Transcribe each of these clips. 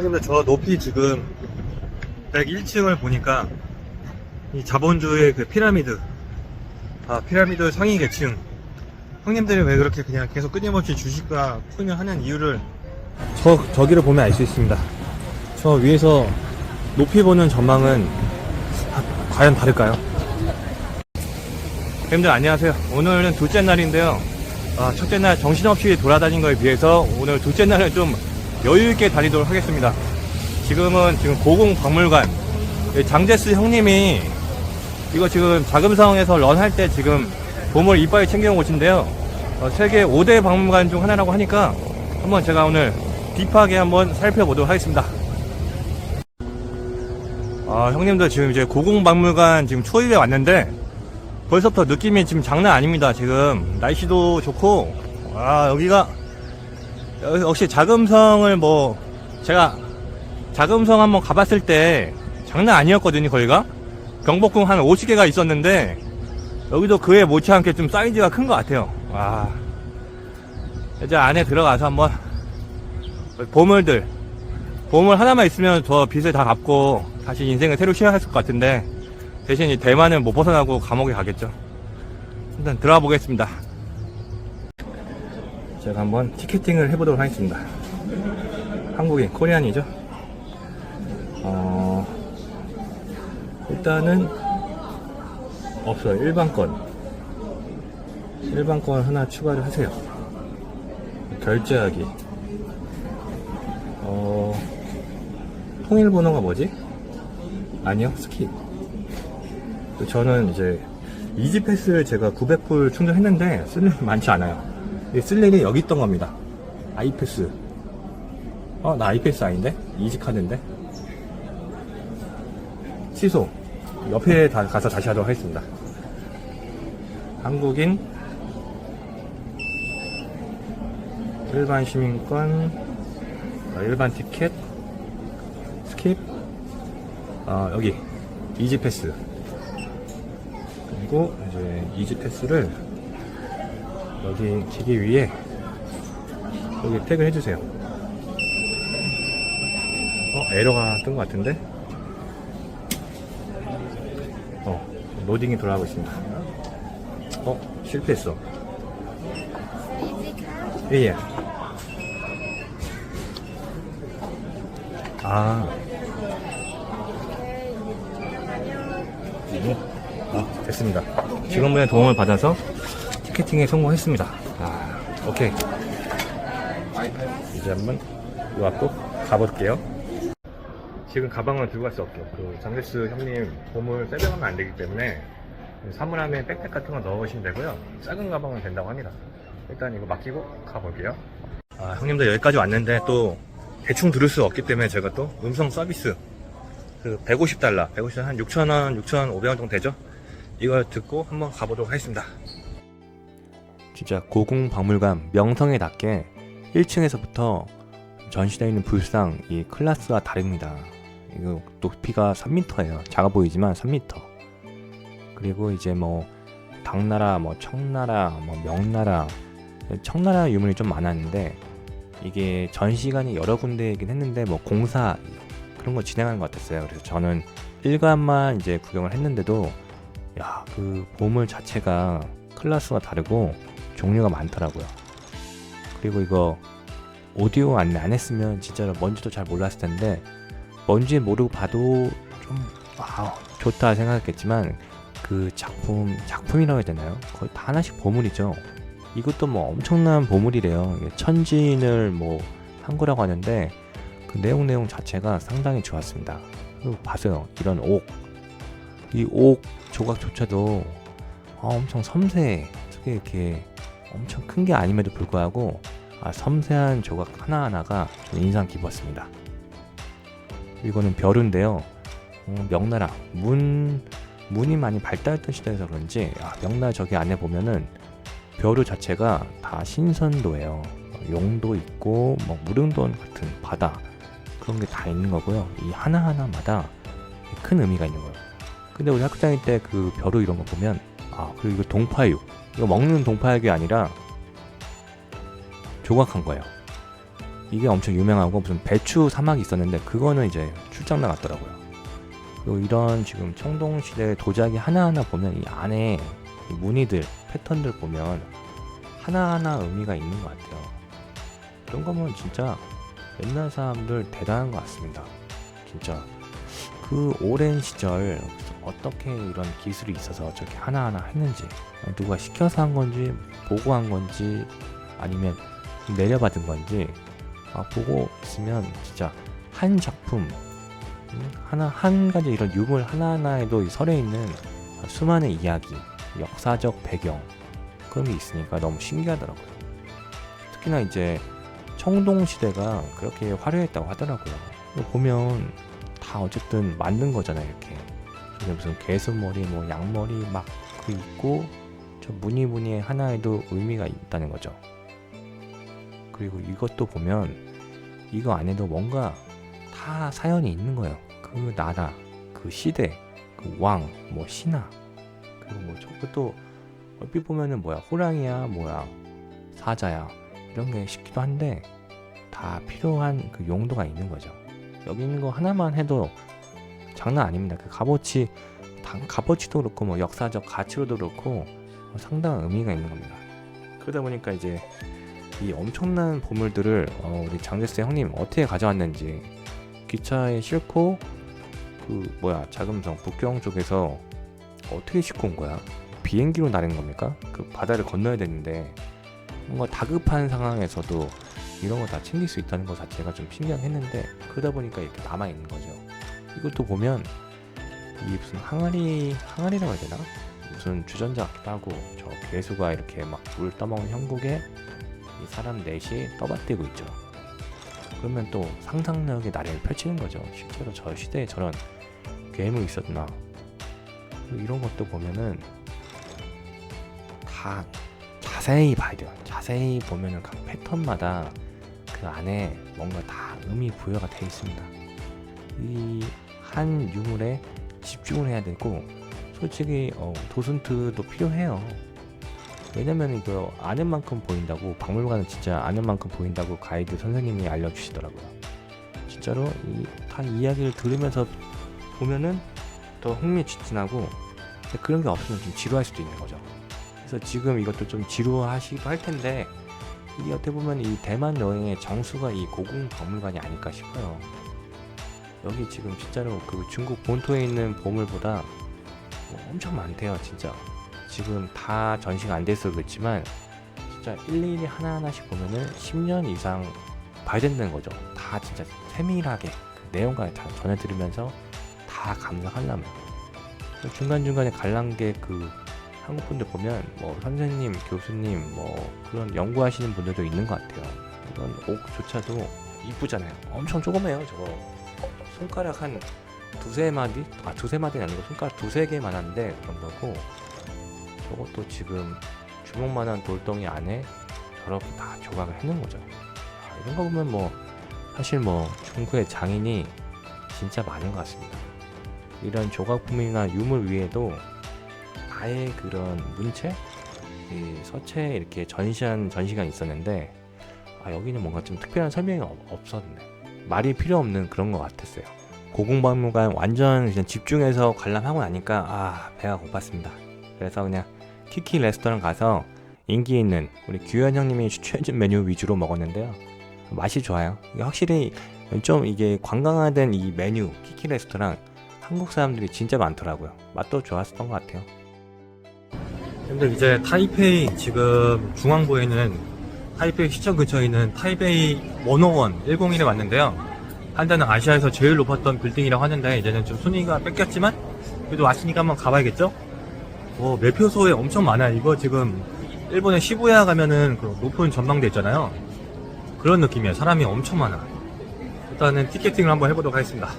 형님들 저 높이 지금 101층을 보니까 이 자본주의 그 피라미드 아 피라미드 상위 계층 형님들이 왜 그렇게 그냥 계속 끊임없이 주식과 코인을 하는 이유를 저 저기를 보면 알 수 있습니다. 저 위에서 높이 보는 전망은 아, 과연 다를까요? 형님들 안녕하세요. 오늘은 둘째 날인데요. 아, 첫째 날 정신없이 돌아다닌 거에 비해서 오늘 둘째 날은 좀 여유있게 다니도록 하겠습니다. 지금은 지금 고궁박물관 장제스 형님이 이거 지금 자금성에서 런할 때 지금 보물 이빨에 챙겨온 곳인데요. 어, 세계 5대 박물관 중 하나라고 하니까 한번 제가 오늘 딥하게 한번 살펴보도록 하겠습니다. 아, 형님들 지금 이제 고궁박물관 지금 초입에 왔는데 벌써부터 느낌이 지금 장난 아닙니다. 지금 날씨도 좋고 아 여기가 여- 역시 자금성을 뭐 제가 자금성 한번 가봤을 때 장난 아니었거든요. 거기가 경복궁 한 50개가 있었는데 여기도 그에 못지않게 좀 사이즈가 큰 것 같아요. 와 이제 안에 들어가서 한번 보물들 보물 하나만 있으면 저 빚을 다 갚고 다시 인생을 새로 시작할 것 같은데 대신 이 대만은 못 벗어나고 감옥에 가겠죠. 일단 들어가 보겠습니다. 제가 한번 티켓팅을 해보도록 하겠습니다. 한국인, 코리안이죠. 어, 일단은 없어요. 일반권. 일반권 하나 추가를 하세요. 결제하기. 어, 통일번호가 뭐지? 아니요, 스킵. 저는 이제 이지 패스를 제가 900불 충전했는데 쓸 일이 많지 않아요. 쓸 일이 여기 있던 겁니다. 아이패스. 어, 나 아이패스 아닌데? 이지 카드인데? 취소. 옆에 다 가서 다시 하도록 하겠습니다. 한국인 일반 시민권 어, 일반 티켓 스킵 어, 여기 이지 패스 그리고 이제 이지 패스를 여기 기기 위에 여기 태그 해주세요. 어 에러가 뜬 것 같은데? 어 로딩이 돌아가고 있습니다. 어 실패했어. 예. 예. 아. 아, 됐습니다. 직원분의 도움을 받아서 티켓팅에 성공했습니다. 아, 오케이. 이제 한번 요 앞으로 가볼게요. 지금 가방을 들고 갈 수 없죠. 그 장세스 형님 보물 세배하면 안 되기 때문에 사물함에 백팩 같은 거 넣으시면 되고요. 작은 가방은 된다고 합니다. 일단 이거 맡기고 가볼게요. 아, 형님들 여기까지 왔는데 또 대충 들을 수 없기 때문에 제가 또 음성 서비스 그 150달러, 150한 한 6,000원, 6,500원 정도 되죠? 이걸 듣고 한번 가보도록 하겠습니다. 진짜 고궁 박물관 명성에 닿게 1층에서부터 전시되어 있는 불상 이 클래스가 다릅니다. 이거 높이가 3m예요. 작아 보이지만 3m. 그리고 이제 뭐 당나라, 뭐 청나라, 뭐 명나라, 청나라 유물이 좀 많았는데 이게 전시관이 여러 군데이긴 했는데 뭐 공사 그런 거 진행하는 것 같았어요. 그래서 저는 일관만 이제 구경을 했는데도 야 그 보물 자체가 클래스가 다르고 종류가 많더라고요. 그리고 이거 오디오 안, 안 했으면 진짜로 뭔지도 잘 몰랐을 텐데 뭔지 모르고 봐도 좀 와우 좋다 생각했겠지만 그 작품 작품이라고 해야 되나요? 거의 다 하나씩 보물이죠. 이것도 뭐 엄청난 보물이래요. 천진을 뭐 한 거라고 하는데 그 내용 내용 자체가 상당히 좋았습니다. 그리고 봤어요. 이런 옥, 이 옥 조각조차도 아, 엄청 섬세해. 어떻게 이렇게 엄청 큰 게 아님에도 불구하고 아, 섬세한 조각 하나하나가 좀 인상 깊었습니다. 이거는 별인데요. 어, 명나라 문 문이 많이 발달했던 시대에서 그런지 아, 명나라 저기 안에 보면은 벼루 자체가 다 신선도예요. 용도 있고 뭐 무릉돈 같은 바다 그런 게 다 있는 거고요. 이 하나 하나마다 큰 의미가 있는 거예요. 근데 우리 학교 다닐 때 그 벼루 이런 거 보면 아 그리고 이거 동파육 이거 먹는 동파육이 아니라 조각한 거예요. 이게 엄청 유명하고 무슨 배추 사막이 있었는데 그거는 이제 출장 나갔더라고요. 그리고 이런 지금 청동시대 도자기 하나하나 보면 이 안에 이 무늬들 패턴들 보면 하나하나 의미가 있는 것 같아요. 이런 거면 진짜 옛날 사람들 대단한 것 같습니다. 진짜 그 오랜 시절 어떻게 이런 기술이 있어서 저렇게 하나하나 했는지 누가 시켜서 한 건지 보고 한 건지 아니면 내려받은 건지 아, 보고 있으면 진짜 한 작품 음, 하나 한 가지 이런 유물 하나하나에도 이 설에 있는 수많은 이야기 역사적 배경 그런 게 있으니까 너무 신기하더라고요. 특히나 이제 청동 시대가 그렇게 화려했다고 하더라고요. 보면 다 어쨌든 만든 거잖아요, 이렇게. 저기 무슨 개수머리, 뭐 양머리 막 그 있고 저 무늬 무늬 하나에도 의미가 있다는 거죠. 그리고 이것도 보면 이거 안에도 뭔가 다 사연이 있는 거예요. 그 나라, 그 시대, 그 왕, 뭐 신하. 그리고 뭐 저것도 얼핏 보면은 뭐야 호랑이야, 뭐야 사자야 이런 게 싶기도 한데 다 필요한 그 용도가 있는 거죠. 여기 있는 거 하나만 해도 장난 아닙니다. 그 값어치, 당- 값어치도 그렇고 뭐 역사적 가치로도 그렇고 어, 상당한 의미가 있는 겁니다. 그러다 보니까 이제 이 엄청난 보물들을 어, 우리 장제스 형님 어떻게 가져왔는지 기차에 싣고 그 뭐야 자금성 북경 쪽에서 어떻게 싣고 온 거야? 비행기로 나른 겁니까? 그 바다를 건너야 되는데 뭔가 다급한 상황에서도 이런 거 다 챙길 수 있다는 것 자체가 좀 신기했는데 그러다 보니까 이렇게 남아 있는 거죠. 이것도 보면 이 무슨 항아리 항아리라고 해야 되나? 무슨 주전자 하고 저 괴수가 이렇게 막 물 떠먹는 형국에 이 사람 넷이 떠받들고 있죠. 그러면 또 상상력의 나래를 펼치는 거죠. 실제로 저 시대에 저런 괴물이 있었나? 그리고 이런 것도 보면은 다 자세히 봐야 돼요. 자세히 보면은 각 패턴마다 그 안에 뭔가 다 의미 부여가 돼 있습니다. 이 한 유물에 집중을 해야 되고 솔직히 어, 도슨트도 필요해요. 왜냐면 이거 아는 만큼 보인다고 박물관은 진짜 아는 만큼 보인다고 가이드 선생님이 알려주시더라고요. 진짜로 이, 다 이야기를 들으면서 보면은 더 흥미진진하고 그런 게 없으면 좀 지루할 수도 있는 거죠. 그래서 지금 이것도 좀 지루하시기도 할 텐데 이게 어떻게 보면 이 대만 여행의 정수가 이 고궁 박물관이 아닐까 싶어요. 여기 지금 진짜로 그 중국 본토에 있는 보물보다 뭐 엄청 많대요, 진짜. 지금 다 전시가 안 돼서 그렇지만 진짜 일일이 하나하나씩 보면은 10년 이상 봐야 된다는 거죠. 다 진짜 세밀하게 그 내용까지 다 전해드리면서 다 감상하려면 중간중간에 관람객 그 한국 분들 보면 뭐 선생님, 교수님 뭐 그런 연구하시는 분들도 있는 것 같아요. 이런 옥조차도 이쁘잖아요. 엄청 조그매요, 저거. 손가락 한 두세 마디? 아, 두세 마디는 아니고 손가락 두세 개만 한데 그런 거고 저것도 지금 주먹만한 돌덩이 안에 저렇게 다 조각을 해놓은 거죠. 아, 이런 거 보면 뭐 사실 뭐 중국의 장인이 진짜 많은 것 같습니다. 이런 조각품이나 유물 위에도 아예 그런 문체, 이 서체 이렇게 전시한 전시가 있었는데 아 여기는 뭔가 좀 특별한 설명이 없- 없었네. 말이 필요 없는 그런 것 같았어요. 고궁박물관 완전 그냥 집중해서 관람하고 나니까 아 배가 고팠습니다. 그래서 그냥 키키 레스토랑 가서 인기 있는 우리 규현 형님이 추천해준 메뉴 위주로 먹었는데요. 맛이 좋아요. 확실히 좀 이게 관광화된 이 메뉴 키키 레스토랑 한국 사람들이 진짜 많더라고요. 맛도 좋았었던 것 같아요. 근데 이제 타이페이 지금 중앙부에 있는 타이페이 시청 근처에 있는 타이베이 101 101에 왔는데요. 한때는 아시아에서 제일 높았던 빌딩이라고 하는데 이제는 좀 순위가 뺏겼지만 그래도 왔으니까 한번 가봐야겠죠? 어, 매표소에 엄청 많아요. 이거 지금 일본의 시부야 가면은 그 높은 전망대 있잖아요. 그런 느낌이에요. 사람이 엄청 많아. 일단은 티켓팅을 한번 해보도록 하겠습니다.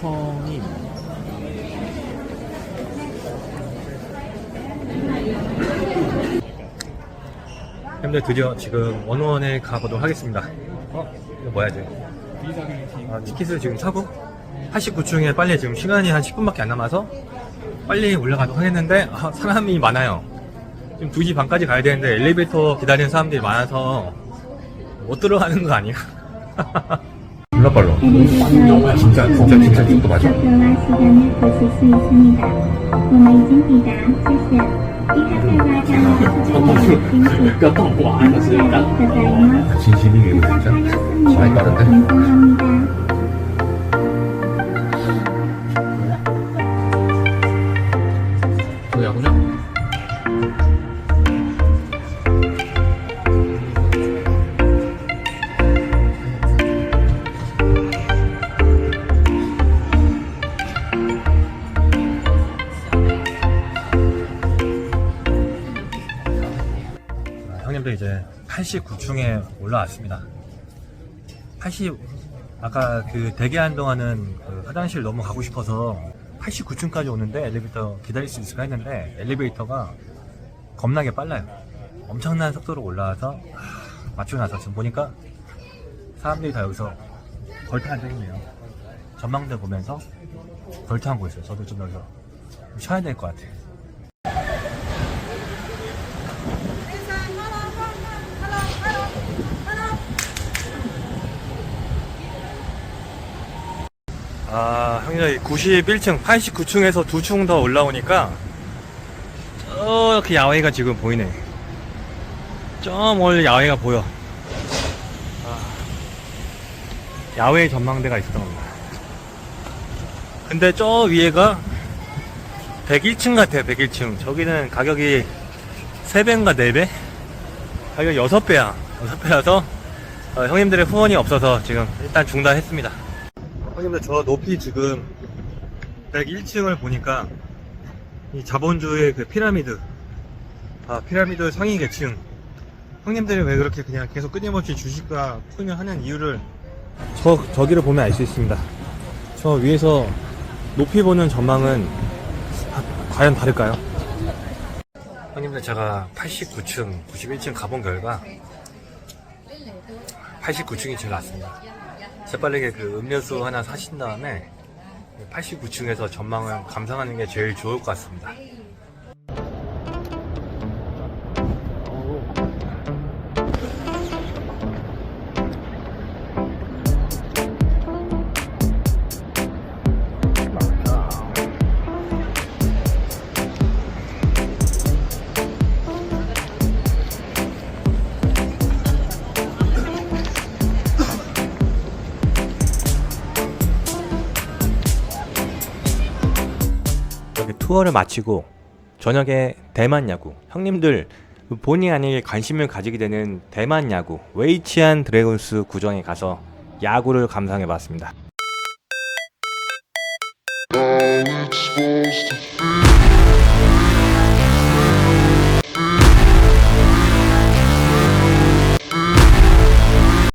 성인 근데 드디어 지금 원원에 가보도록 하겠습니다. 어? 이거 뭐야, 지금? 아, 티켓을 지금 사고 89층에 빨리 지금 시간이 한 10분밖에 안 남아서 빨리 올라가도록 하겠는데 아, 사람이 많아요. 지금 2시 반까지 가야 되는데 엘리베이터 기다리는 사람들이 많아서 못 들어가는 거 아니야? 졸라 빨라. 진짜, 진짜, 진짜 속도 맞아. 뼈 떡고 안았어요. 진심이에요, 진짜. 많이 빠른데? 89층에 올라왔습니다. 80 아까 그 대기한 동안은 그 화장실 너무 가고 싶어서 89층까지 오는데 엘리베이터 기다릴 수 있을까 했는데 엘리베이터가 겁나게 빨라요. 엄청난 속도로 올라와서 하, 맞추고 나서 지금 보니까 사람들이 다 여기서 걸터 앉아 있네요. 전망대 보면서 걸터 하고 있어요. 저도 좀 여기서 좀 쉬어야 될 것 같아요. 아, 형님 91층, 89층에서 두 층 더 올라오니까 저렇게 야외가 지금 보이네. 저 멀리 야외가 보여. 아, 야외 전망대가 겁니다. 근데 저 위에가 101층 같아요, 101층. 저기는 가격이 3배인가 4배? 가격 6배야. 6배라서 어, 형님들의 후원이 없어서 지금 일단 중단했습니다. 형님들 저 높이 지금 101층을 보니까 이 자본주의 그 피라미드 아 피라미드 상위 계층 형님들이 왜 그렇게 그냥 계속 끊임없이 주식과 코인을 하는 이유를 저 저기를 보면 알 수 있습니다 저 위에서 높이 보는 전망은 아, 과연 다를까요? 형님들 제가 89층 91층 가본 결과 89층이 제일 낫습니다 재빠르게 그 음료수 하나 사신 다음에 89층에서 전망을 감상하는 게 제일 좋을 것 같습니다. 투어를 마치고 저녁에 대만 야구 형님들 본의 아니게 관심을 가지게 되는 대만 야구 웨이치안 드래곤스 구정에 가서 야구를 감상해 봤습니다.